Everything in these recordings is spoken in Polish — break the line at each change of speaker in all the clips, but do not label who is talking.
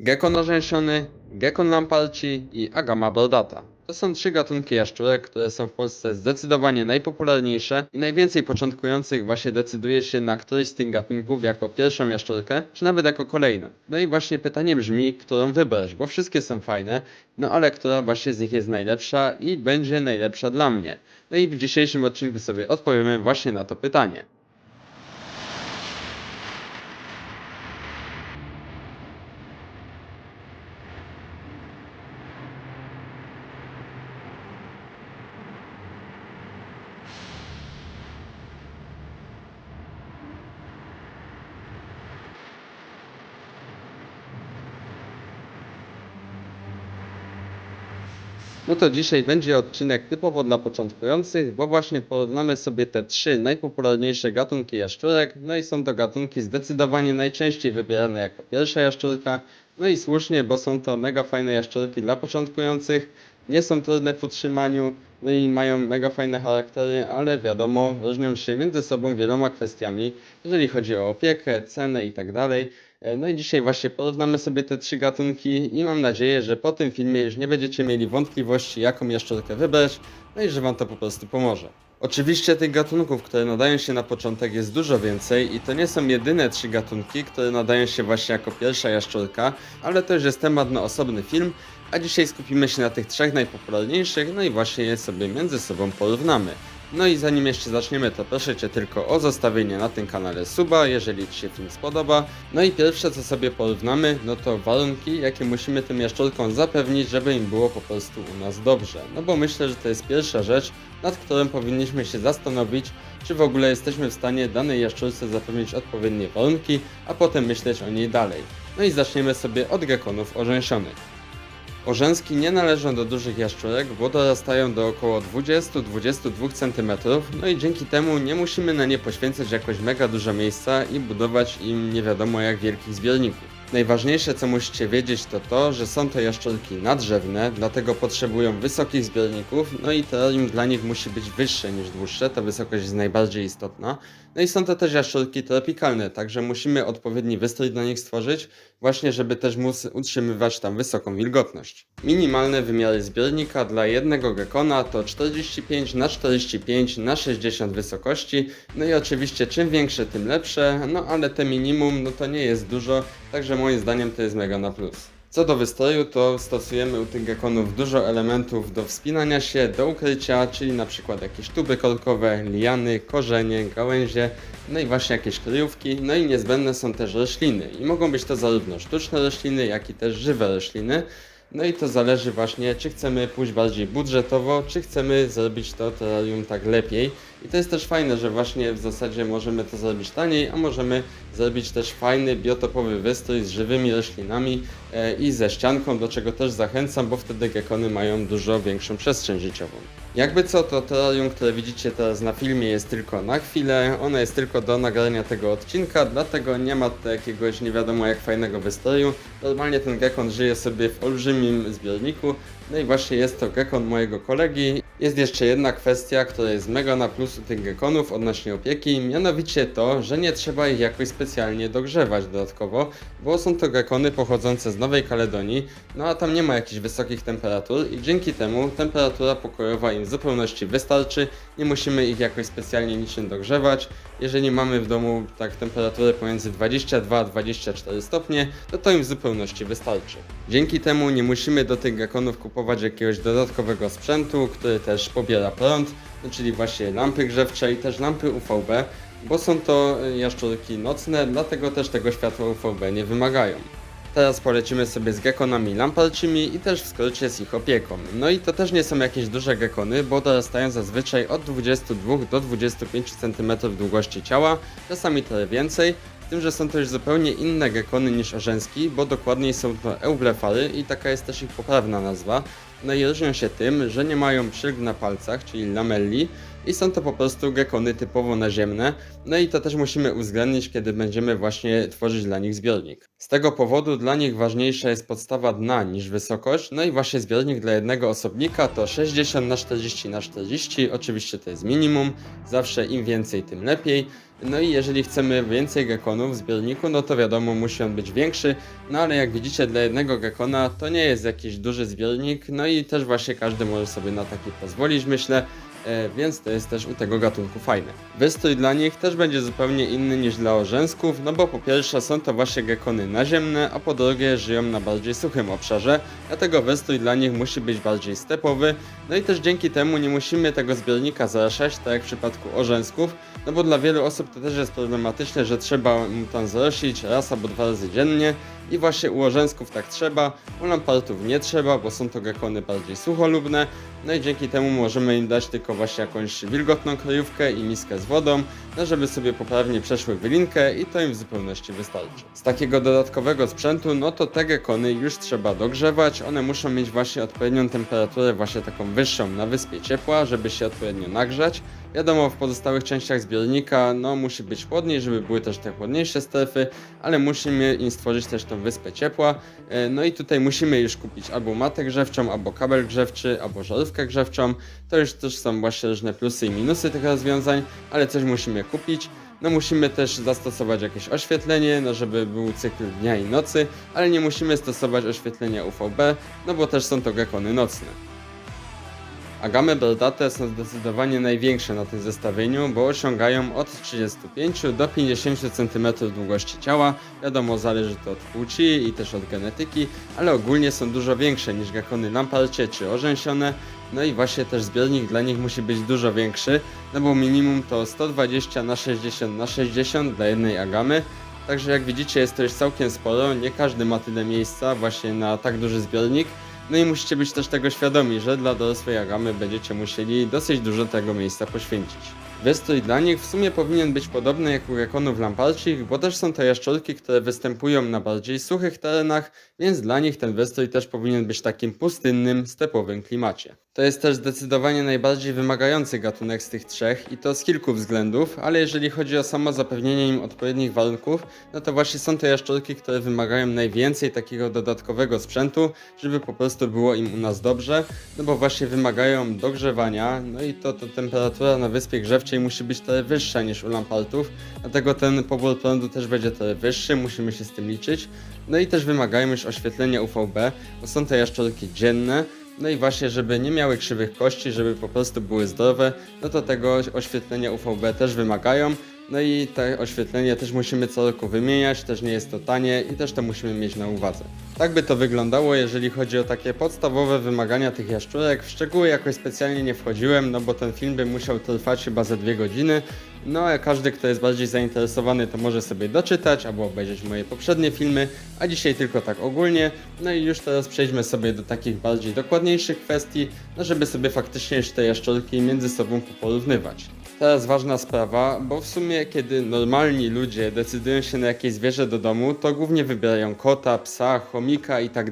Gekon orzęsiony, gekon lamparci i agama brodata. To są trzy gatunki jaszczurek, które są w Polsce zdecydowanie najpopularniejsze i najwięcej początkujących właśnie decyduje się na któryś z tych gatunków jako pierwszą jaszczurkę, czy nawet jako kolejną. No i właśnie pytanie brzmi, którą wybrać, bo wszystkie są fajne, no ale która właśnie z nich jest najlepsza i będzie najlepsza dla mnie. No i w dzisiejszym odcinku sobie odpowiemy właśnie na to pytanie. No to dzisiaj będzie odcinek typowo dla początkujących, bo właśnie porównamy sobie te trzy najpopularniejsze gatunki jaszczurek. No i są to gatunki zdecydowanie najczęściej wybierane jako pierwsza jaszczurka. No i słusznie, bo są to mega fajne jaszczurki dla początkujących. Nie są trudne w utrzymaniu, no i mają mega fajne charaktery, ale wiadomo, różnią się między sobą wieloma kwestiami, jeżeli chodzi o opiekę, cenę i tak No i dzisiaj właśnie porównamy sobie te trzy gatunki i mam nadzieję, że po tym filmie już nie będziecie mieli wątpliwości, jaką jaszczurkę wybrać, no i że Wam to po prostu pomoże. Oczywiście tych gatunków, które nadają się na początek jest dużo więcej i to nie są jedyne trzy gatunki, które nadają się właśnie jako pierwsza jaszczurka, ale to już jest temat na osobny film, a dzisiaj skupimy się na tych trzech najpopularniejszych, no i właśnie je sobie między sobą porównamy. No i zanim jeszcze zaczniemy, to proszę Cię tylko o zostawienie na tym kanale suba, jeżeli Ci się film spodoba. No i pierwsze co sobie porównamy, no to warunki, jakie musimy tym jaszczurkom zapewnić, żeby im było po prostu u nas dobrze. No bo myślę, że to jest pierwsza rzecz, nad którą powinniśmy się zastanowić, czy w ogóle jesteśmy w stanie danej jaszczurce zapewnić odpowiednie warunki, a potem myśleć o niej dalej. No i zaczniemy sobie od gekonów orzęsionych. Orzęski nie należą do dużych jaszczurek, bo dorastają do około 20-22 cm, no i dzięki temu nie musimy na nie poświęcać jakoś mega dużo miejsca i budować im nie wiadomo jak wielkich zbiorników. Najważniejsze co musicie wiedzieć to to, że są to jaszczurki nadrzewne, dlatego potrzebują wysokich zbiorników, no i terrarium dla nich musi być wyższe niż dłuższe, ta wysokość jest najbardziej istotna. No i są to też jaszczurki tropikalne, także musimy odpowiedni wystrój dla nich stworzyć, właśnie żeby też móc utrzymywać tam wysoką wilgotność. Minimalne wymiary zbiornika dla jednego gekona to 45 na 45 na 60 wysokości, no i oczywiście czym większe tym lepsze, no ale te minimum no to nie jest dużo, także moim zdaniem to jest mega na plus. Co do wystroju, to stosujemy u tych gekonów dużo elementów do wspinania się, do ukrycia, czyli na przykład jakieś tuby korkowe, liany, korzenie, gałęzie, no i właśnie jakieś kryjówki, no i niezbędne są też rośliny. I mogą być to zarówno sztuczne rośliny, jak i też żywe rośliny. No i to zależy właśnie, czy chcemy pójść bardziej budżetowo, czy chcemy zrobić to terrarium tak lepiej. I to jest też fajne, że właśnie w zasadzie możemy to zrobić taniej, a możemy zrobić też fajny biotopowy wystrój z żywymi roślinami e, i ze ścianką, do czego też zachęcam, bo wtedy gekony mają dużo większą przestrzeń życiową. Jakby co, to terrarium, które widzicie teraz na filmie jest tylko na chwilę, ono jest tylko do nagrania tego odcinka, dlatego nie ma tutaj jakiegoś nie wiadomo jak fajnego wystroju. Normalnie ten gekon żyje sobie w olbrzymim zbiorniku, no i właśnie jest to gekon mojego kolegi. Jest jeszcze jedna kwestia, która jest mega na plus u tych gekonów odnośnie opieki, mianowicie to, że nie trzeba ich jakoś specjalnie dogrzewać dodatkowo, bo są to gekony pochodzące z Nowej Kaledonii, no a tam nie ma jakichś wysokich temperatur i dzięki temu temperatura pokojowa im w zupełności wystarczy, nie musimy ich jakoś specjalnie niczym dogrzewać. Jeżeli mamy w domu tak temperaturę pomiędzy 22 a 24 stopnie, to to im w zupełności wystarczy. Dzięki temu nie musimy do tych gekonów kupować jakiegoś dodatkowego sprzętu, który też pobiera prąd, czyli właśnie lampy grzewcze i też lampy UVB, bo są to y, jaszczurki nocne, dlatego też tego światła UVB nie wymagają. Teraz polecimy sobie z gekonami lamparcimi i też w skrócie z ich opieką. No i to też nie są jakieś duże gekony, bo dorastają zazwyczaj od 22 do 25 cm długości ciała, czasami trochę więcej, z tym, że są już zupełnie inne gekony niż orzęski, bo dokładniej są to eublefary i taka jest też ich poprawna nazwa. No i różnią się tym, że nie mają przylg na palcach, czyli lamelli, i są to po prostu gekony typowo naziemne, no i to też musimy uwzględnić, kiedy będziemy właśnie tworzyć dla nich zbiornik. Z tego powodu dla nich ważniejsza jest podstawa dna niż wysokość, no i właśnie zbiornik dla jednego osobnika to 60 na 40 na 40, oczywiście to jest minimum, zawsze im więcej tym lepiej. No i jeżeli chcemy więcej gekonów w zbiorniku, no to wiadomo musi on być większy, no ale jak widzicie dla jednego gekona to nie jest jakiś duży zbiornik, no i też właśnie każdy może sobie na taki pozwolić myślę, więc to jest też u tego gatunku fajne. Wystrój dla nich też będzie zupełnie inny niż dla orzęsków, no bo po pierwsze są to właśnie gekony naziemne, a po drugie żyją na bardziej suchym obszarze, dlatego wystrój dla nich musi być bardziej stepowy, no i też dzięki temu nie musimy tego zbiornika zaraszać, tak jak w przypadku orzęsków, no bo dla wielu osób to też jest problematyczne, że trzeba mu tam zrosić raz albo dwa razy dziennie i właśnie u orzęsków tak trzeba, u lampartów nie trzeba, bo są to gekony bardziej sucholubne, no i dzięki temu możemy im dać tylko właśnie jakąś wilgotną kryjówkę i miskę z wodą, no żeby sobie poprawnie przeszły wylinkę i to im w zupełności wystarczy. Z takiego dodatkowego sprzętu, no to te gekony już trzeba dogrzewać, one muszą mieć właśnie odpowiednią temperaturę, właśnie taką wyższą na wyspie ciepła, żeby się odpowiednio nagrzać. Wiadomo, w pozostałych częściach zbiornika, no musi być chłodniej, żeby były też te chłodniejsze strefy, ale musimy im stworzyć też tą wyspę ciepła. E, No i tutaj musimy już kupić albo matę grzewczą, albo kabel grzewczy, albo żarówkę grzewczą. To już też są właśnie różne plusy i minusy tych rozwiązań, ale coś musimy kupić. No musimy też zastosować jakieś oświetlenie, no żeby był cykl dnia i nocy, ale nie musimy stosować oświetlenia UVB, no bo też są to gekony nocne. Agamy brodate są zdecydowanie największe na tym zestawieniu, bo osiągają od 35 do 50 cm długości ciała. Wiadomo, zależy to od płci i też od genetyki, ale ogólnie są dużo większe niż gekony lamparcie czy orzęsione. No i właśnie też zbiornik dla nich musi być dużo większy, no bo minimum to 120 na 60 na 60 dla jednej agamy. Także jak widzicie jest to już całkiem sporo, nie każdy ma tyle miejsca właśnie na tak duży zbiornik. No i musicie być też tego świadomi, że dla dorosłej agamy będziecie musieli dosyć dużo tego miejsca poświęcić. Wystrój dla nich w sumie powinien być podobny jak u gekonów lamparcich, bo też są to jaszczurki, które występują na bardziej suchych terenach, więc dla nich ten wystrój też powinien być takim pustynnym, stepowym klimacie. To jest też zdecydowanie najbardziej wymagający gatunek z tych trzech i to z kilku względów, ale jeżeli chodzi o samo zapewnienie im odpowiednich warunków, no to właśnie są to jaszczurki, które wymagają najwięcej takiego dodatkowego sprzętu, żeby po prostu było im u nas dobrze, no bo właśnie wymagają dogrzewania, no i to, to temperatura na wyspie grzewczej musi być trochę wyższa niż u lampartów, dlatego ten pobór prądu też będzie trochę wyższy, musimy się z tym liczyć. No i też wymagają już oświetlenia UVB, bo są to jaszczurki dzienne, no i właśnie, żeby nie miały krzywych kości, żeby po prostu były zdrowe, no to tego oświetlenia UVB też wymagają. No i te oświetlenie też musimy co roku wymieniać, też nie jest to tanie i też to musimy mieć na uwadze. Tak by to wyglądało, jeżeli chodzi o takie podstawowe wymagania tych jaszczurek. W szczegóły jakoś specjalnie nie wchodziłem, no bo ten film by musiał trwać chyba ze dwie godziny. No a każdy, kto jest bardziej zainteresowany, to może sobie doczytać albo obejrzeć moje poprzednie filmy, a dzisiaj tylko tak ogólnie. No i już teraz przejdźmy sobie do takich bardziej dokładniejszych kwestii, no żeby sobie faktycznie te jaszczurki między sobą porównywać. Teraz ważna sprawa, bo w sumie kiedy normalni ludzie decydują się na jakieś zwierzę do domu, to głównie wybierają kota, psa, chomika i tak.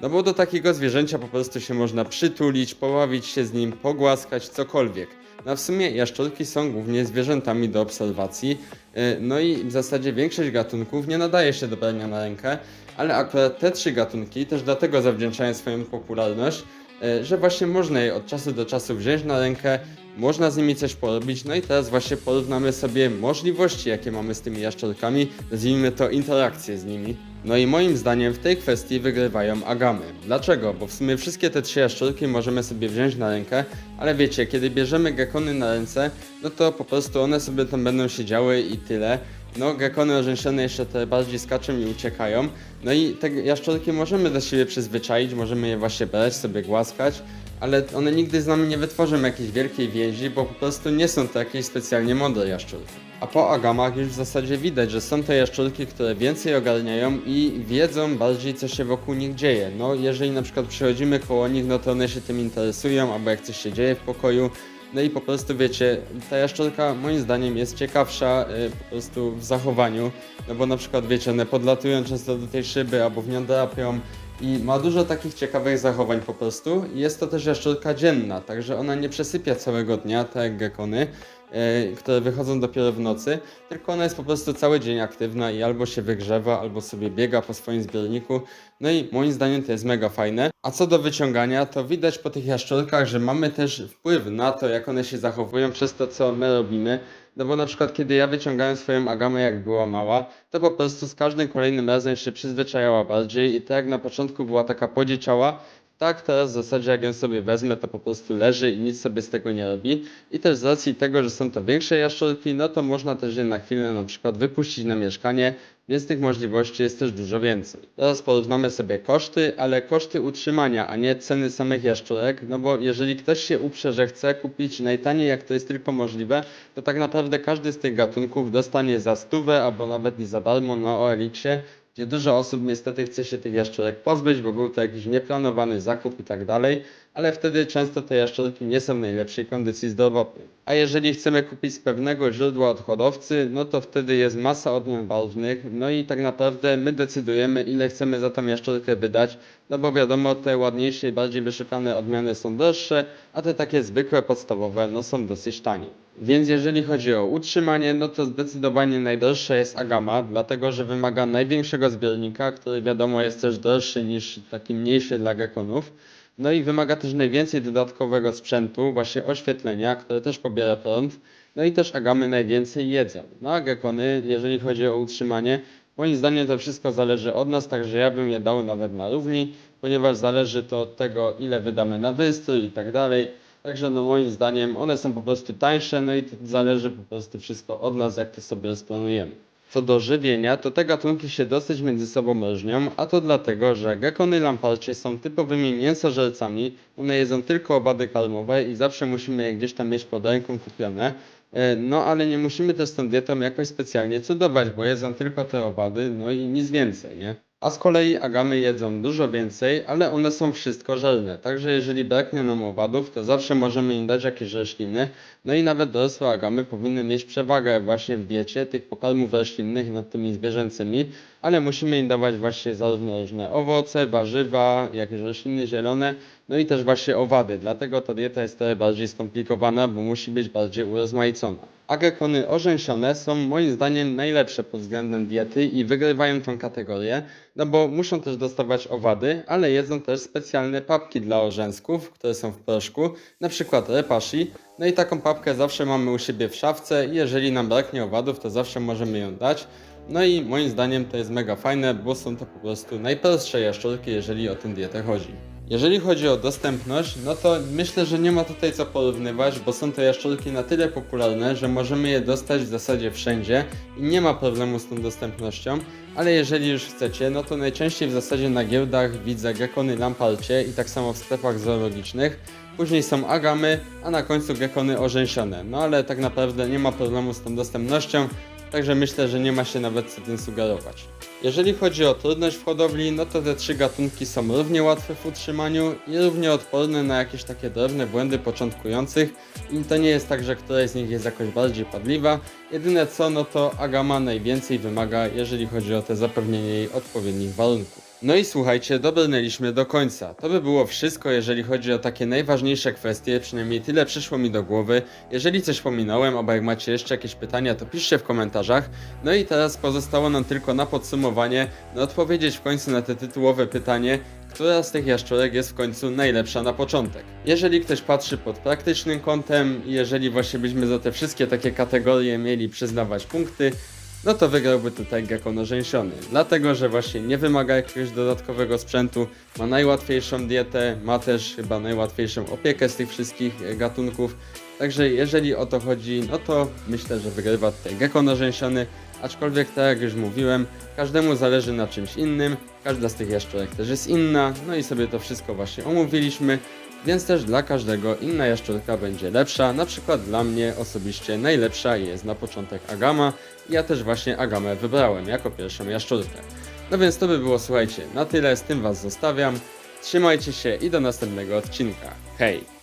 No bo do takiego zwierzęcia po prostu się można przytulić, pobawić się z nim, pogłaskać, cokolwiek. No w sumie jaszczurki są głównie zwierzętami do obserwacji, yy, no i w zasadzie większość gatunków nie nadaje się do brania na rękę, ale akurat te trzy gatunki też dlatego zawdzięczają swoją popularność, yy, że właśnie można je od czasu do czasu wziąć na rękę, można z nimi coś porobić, no i teraz właśnie porównamy sobie możliwości, jakie mamy z tymi jaszczurkami, nazwijmy to interakcje z nimi. No i moim zdaniem w tej kwestii wygrywają agamy. Dlaczego? Bo w sumie wszystkie te trzy jaszczurki możemy sobie wziąć na rękę, ale wiecie, kiedy bierzemy gekony na ręce, no to po prostu one sobie tam będą siedziały i tyle. No, gekony orzęszone jeszcze te bardziej skaczą i uciekają. No i te jaszczurki możemy do siebie przyzwyczaić, możemy je właśnie brać, sobie głaskać, ale one nigdy z nami nie wytworzą jakiejś wielkiej więzi, bo po prostu nie są to jakieś specjalnie mądre jaszczurki. A po agamach już w zasadzie widać, że są to jaszczurki, które więcej ogarniają i wiedzą bardziej co się wokół nich dzieje. No jeżeli na przykład przechodzimy koło nich, no to one się tym interesują, albo jak coś się dzieje w pokoju, no i po prostu wiecie, ta jaszczurka moim zdaniem jest ciekawsza y, po prostu w zachowaniu, no bo na przykład wiecie, one podlatują często do tej szyby albo w nią drapią, i ma dużo takich ciekawych zachowań po prostu. Jest to też jaszczurka dzienna, także ona nie przesypia całego dnia, tak jak gekony, e, które wychodzą dopiero w nocy, tylko ona jest po prostu cały dzień aktywna i albo się wygrzewa, albo sobie biega po swoim zbiorniku. No i moim zdaniem to jest mega fajne. A co do wyciągania, to widać po tych jaszczurkach, że mamy też wpływ na to, jak one się zachowują przez to, co my robimy. No bo na przykład kiedy ja wyciągałem swoją agamę jak była mała, to po prostu z każdym kolejnym razem się przyzwyczajała bardziej i tak jak na początku była taka podzieciała, tak teraz w zasadzie jak ją sobie wezmę, to po prostu leży i nic sobie z tego nie robi. I też z racji tego, że są to większe jaszczurki, no to można też je na chwilę na przykład wypuścić na mieszkanie, więc tych możliwości jest też dużo więcej. Teraz porównamy sobie koszty, ale koszty utrzymania, a nie ceny samych jaszczurek, no bo jeżeli ktoś się uprze, że chce kupić najtaniej jak to jest tylko możliwe, to tak naprawdę każdy z tych gatunków dostanie za stówę albo nawet i za darmo na OLX-ie, gdzie dużo osób niestety chce się tych jaszczurek pozbyć, bo był to jakiś nieplanowany zakup i tak dalej, ale wtedy często te jaszczurki nie są w najlepszej kondycji zdrowotnej. A jeżeli chcemy kupić z pewnego źródła od hodowcy, no to wtedy jest masa odmian ważnych, no i tak naprawdę my decydujemy ile chcemy za tą jaszczurkę wydać, no bo wiadomo te ładniejsze i bardziej wyszukane odmiany są droższe, a te takie zwykłe, podstawowe, no są dosyć tanie. Więc jeżeli chodzi o utrzymanie, no to zdecydowanie najdroższa jest Agama, dlatego że wymaga największego zbiornika, który wiadomo jest też droższy niż taki mniejszy dla gekonów. No i wymaga też najwięcej dodatkowego sprzętu, właśnie oświetlenia, które też pobiera prąd. No i też agamy najwięcej jedzą. No a gekony, jeżeli chodzi o utrzymanie, moim zdaniem to wszystko zależy od nas, także ja bym je dał nawet na równi, ponieważ zależy to od tego, ile wydamy na wystrój i tak dalej. Także no moim zdaniem one są po prostu tańsze, no i zależy po prostu wszystko od nas, jak to sobie rozplanujemy. Co do żywienia, to te gatunki się dosyć między sobą różnią, a to dlatego, że gekony lamparcie są typowymi mięsożercami, one jedzą tylko owady karmowe i zawsze musimy je gdzieś tam mieć pod ręką kupione. E, No ale nie musimy też tą dietą jakoś specjalnie cudować, bo jedzą tylko te owady, no i nic więcej, nie? A z kolei agamy jedzą dużo więcej, ale one są wszystko żelne. Także jeżeli braknie nam owadów, to zawsze możemy im dać jakieś rośliny. No i nawet dorosłe agamy powinny mieć przewagę właśnie w diecie tych pokarmów roślinnych nad tymi zwierzęcymi, ale musimy im dawać właśnie zarówno różne owoce, warzywa, jakieś rośliny zielone, no i też właśnie owady. Dlatego ta dieta jest trochę bardziej skomplikowana, bo musi być bardziej urozmaicona. A gekony orzęsione są moim zdaniem najlepsze pod względem diety i wygrywają tą kategorię, no bo muszą też dostawać owady, ale jedzą też specjalne papki dla orzęsków, które są w proszku, na przykład repashi. No i taką papkę zawsze mamy u siebie w szafce i jeżeli nam braknie owadów, to zawsze możemy ją dać. No i moim zdaniem to jest mega fajne, bo są to po prostu najprostsze jaszczurki, jeżeli o tę dietę chodzi. Jeżeli chodzi o dostępność, no to myślę, że nie ma tutaj co porównywać, bo są to jaszczurki na tyle popularne, że możemy je dostać w zasadzie wszędzie i nie ma problemu z tą dostępnością, ale jeżeli już chcecie, no to najczęściej w zasadzie na giełdach widzę gekony lamparcie i tak samo w sklepach zoologicznych. Później są agamy, a na końcu gekony orzęsione. No ale tak naprawdę nie ma problemu z tą dostępnością, Także myślę, że nie ma się nawet co tym sugerować. Jeżeli chodzi o trudność w hodowli, no to te trzy gatunki są równie łatwe w utrzymaniu i równie odporne na jakieś takie drobne błędy początkujących. I to nie jest tak, że któraś z nich jest jakoś bardziej padliwa. Jedyne co, no to Agama najwięcej wymaga, jeżeli chodzi o te zapewnienie jej odpowiednich warunków. No i słuchajcie, dobrnęliśmy do końca. To by było wszystko, jeżeli chodzi o takie najważniejsze kwestie, przynajmniej tyle przyszło mi do głowy. Jeżeli coś pominąłem, albo jak macie jeszcze jakieś pytania, to piszcie w komentarzach. No i teraz pozostało nam tylko na podsumowanie, no odpowiedzieć w końcu na te tytułowe pytanie, która z tych jaszczurek jest w końcu najlepsza na początek. Jeżeli ktoś patrzy pod praktycznym kątem jeżeli właśnie byśmy za te wszystkie takie kategorie mieli przyznawać punkty, no to wygrałby tutaj Gekon. Dlatego, że właśnie nie wymaga jakiegoś dodatkowego sprzętu, ma najłatwiejszą dietę, ma też chyba najłatwiejszą opiekę z tych wszystkich e, gatunków. Także jeżeli o to chodzi, no to myślę, że wygrywa tutaj Gekon. Aczkolwiek tak jak już mówiłem, każdemu zależy na czymś innym, każda z tych jaszczurek też jest inna, no i sobie to wszystko właśnie omówiliśmy. Więc też dla każdego inna jaszczurka będzie lepsza. Na przykład dla mnie osobiście najlepsza jest na początek Agama. Ja też właśnie Agamę wybrałem jako pierwszą jaszczurkę. No więc to by było, słuchajcie, na tyle. Z tym Was zostawiam. Trzymajcie się i do następnego odcinka. Hej!